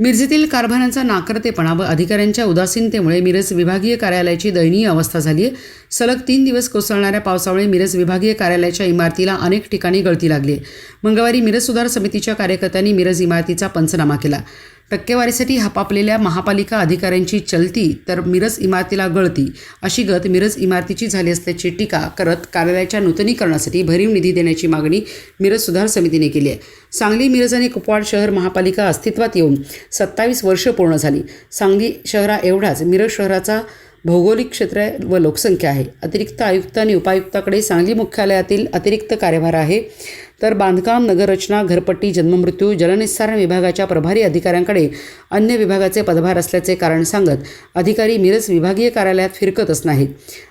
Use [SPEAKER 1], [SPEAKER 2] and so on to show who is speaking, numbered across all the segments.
[SPEAKER 1] मिरजेतील कारभारांचा नाकर्तेपणा व अधिकाऱ्यांच्या उदासीनतेमुळे मिरज विभागीय कार्यालयाची दयनीय अवस्था झाली आहे सलग तीन दिवस कोसळणाऱ्या पावसामुळे मिरज विभागीय कार्यालयाच्या इमारतीला अनेक ठिकाणी गळती लागली आहे मंगळवारी मिरज सुधार समितीच्या कार्यकर्त्यांनी मिरज इमारतीचा पंचनामा केला. टक्केवारीसाठी हपापलेल्या महापालिका अधिकाऱ्यांची चलती तर मिरज इमारतीला गळती अशी गत मिरज इमारतीची झाली असल्याची टीका करत कार्यालयाच्या नूतनीकरणासाठी भरीव निधी देण्याची मागणी मिरज सुधार समितीने केली आहे. सांगली मिरज आणि कुपवाड शहर महापालिका अस्तित्वात येऊन सत्तावीस वर्ष पूर्ण झाली. सांगली शहरा एवढाच मिरज शहराचा भौगोलिक क्षेत्र व लोकसंख्या आहे. अतिरिक्त आयुक्त आणि उपायुक्ताकडे सांगली मुख्यालयातील अतिरिक्त कार्यभार आहे. तर बांधकाम नगररचना घरपट्टी जन्ममृत्यू जलनिस्सारण विभागाच्या प्रभारी अधिकाऱ्यांकडे अन्य विभागाचे पदभार असल्याचे कारण सांगत अधिकारी मिरज विभागीय कार्यालयात फिरकतच नाहीत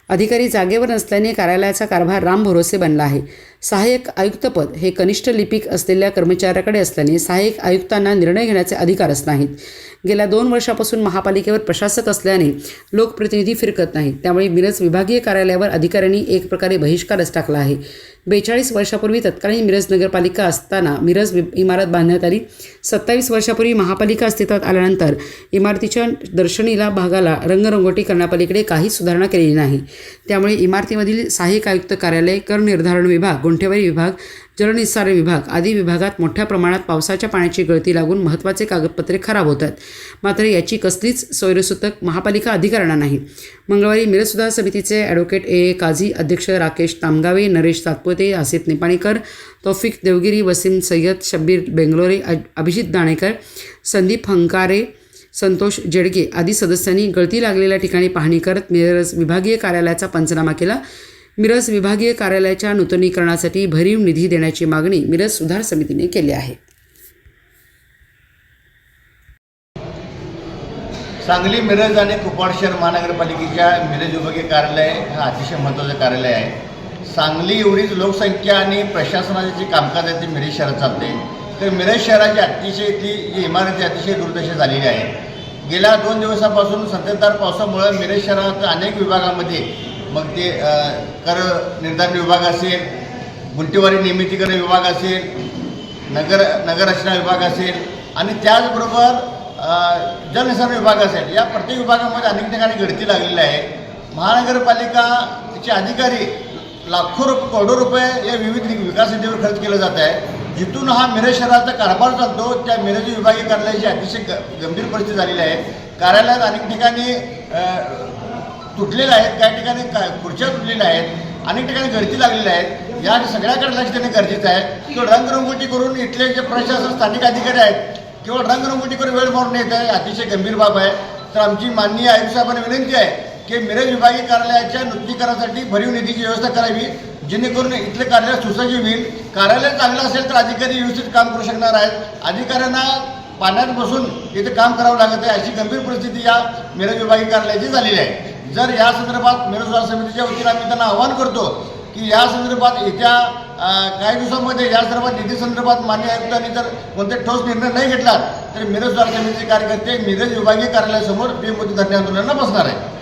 [SPEAKER 1] अधिकारी जागेवर नसल्याने कार्यालयाचा कारभार राम भरोसे बनला आहे. सहाय्यक आयुक्तपद हे कनिष्ठ लिपिक असलेल्या कर्मचाऱ्याकडे असल्याने सहाय्यक आयुक्तांना निर्णय घेण्याचे अधिकारच नाहीत. गेल्या दोन वर्षापासून महापालिकेवर प्रशासक असल्याने लोकप्रतिनिधी फिरकत नाहीत. त्यामुळे मिरज विभागीय कार्यालयावर अधिकाऱ्यांनी एक प्रकारे बहिष्कारच टाकला आहे. बेचाळीस वर्षापूर्वी तत्कालीन मिरज नगरपालिका असताना मिरज वि- इमारत बांधण्यात आली. सत्तावीस वर्षापूर्वी महापालिका अस्तित्वात आल्यानंतर इमारतीच्या दर्शनीला भागाला रंगरंगोटी करण्यापलीकडे काहीच सुधारणा केलेली नाही. त्यामुळे इमारतीमधील सहाय्यक आयुक्त कार्यालय कर निर्धारण विभाग गुंठेवारी विभाग जलनिस्सारण विभाग आदी विभागात मोठ्या प्रमाणात पावसाच्या पाण्याची गळती लागून महत्त्वाचे कागदपत्रे खराब होतात. मात्र याची कसलीच सोयरसूतक महापालिका अधिकाऱ्यांना नाही. मंगळवारी मिरज सुधार समितीचे ॲडव्होकेट ए. काझी अध्यक्ष राकेश तामगावे नरेश तात्पुते आसिफ निपाणीकर तौफिक देवगिरी वसीम सय्यद शब्बीर बेंगलोरे अभिजित दाणेकर संदीप हंकारे संतोष जेडगे आदी सदस्यांनी गळती लागलेल्या ठिकाणी पाहणी करत मिरज विभागीय कार्यालयाचा पंचनामा केला. मिरज विभागीय कार्यालयाच्या नूतनीकरणासाठी भरीव निधी देण्याची मागणी मिरज सुधार समितीने केली आहे.
[SPEAKER 2] सांगली मिरज आणि कुपवाड शहर महानगरपालिकेच्या मिरज विभागीय कार्यालय हा अतिशय महत्त्वाचं कार्यालय आहे. सांगली एवढीच लोकसंख्या आणि प्रशासनाचे जे कामकाज आहे ते मिरज शहरात चालते. तर मिरज शहराची अतिशय ती जी इमारती अतिशय दुर्दशा झालेली आहे. गेल्या दोन दिवसापासून संततधार पावसामुळं मिरज शहरात अनेक विभागामध्ये मग ते कर निर्धारण विभाग असेल गुंटेवारी नियमितीकरण विभाग असेल नगर नगररचना विभाग असेल आणि त्याचबरोबर अ, विभाग असेल या प्रत्येक विभागामध्ये अनेक ठिकाणी गळती लागलेली आहे. महानगरपालिका तिचे अधिकारी लाखो रुपये करोडो रुपये या विविध विकास निधीवर खर्च केला जात आहे. जिथून हा मिरज शहराचा कारभार चालतो त्या मिरज विभागीय कार्यालयाची अतिशय ग गंभीर परिस्थिती झालेली आहे. कार्यालयात अनेक ठिकाणी तुटलेल्या आहेत काही ठिकाणी का खुर्च्या तुटलेल्या आहेत अनेक ठिकाणी गर्दी लागलेल्या आहेत. या सगळ्याकडे लक्ष देणे गरजेचं आहे. किंवा रंगरंगोटी करून इथले जे प्रशासन स्थानिक अधिकारी आहेत किंवा रंगरंगोटी करून वेळ मारून येत आहे अतिशय गंभीर बाब आहे. तर आमची माननीय आयुक्त साहेबांना विनंती आहे की मिरज विभागीय कार्यालयाच्या नूतनीकरणासाठी भरीव निधीची व्यवस्था करावी जेणेकरून इथले कार्यालय सुसज्ज होईल. कार्यालय चांगलं असेल तर अधिकारी व्यवस्थित काम करू शकणार आहेत. अधिकाऱ्यांना पाण्यात बसून इथे काम करावं लागत आहे अशी गंभीर परिस्थिती या मिरज विभागीय कार्यालयाची झालेली आहे. जर या संदर्भात मेरोजगार समितीच्या वतीनं आम्ही त्यांना आवाहन करतो की या संदर्भात येत्या काही दिवसांमध्ये या संदर्भात निधी संदर्भात मान्य आयुक्तांनी जर कोणते ठोस निर्णय नाही घेतला तर मिरज समितीचे कार्यकर्ते मिरज विभागीय कार्यालयासमोर बेमुदत धरणे आंदोलनाला बसणार आहे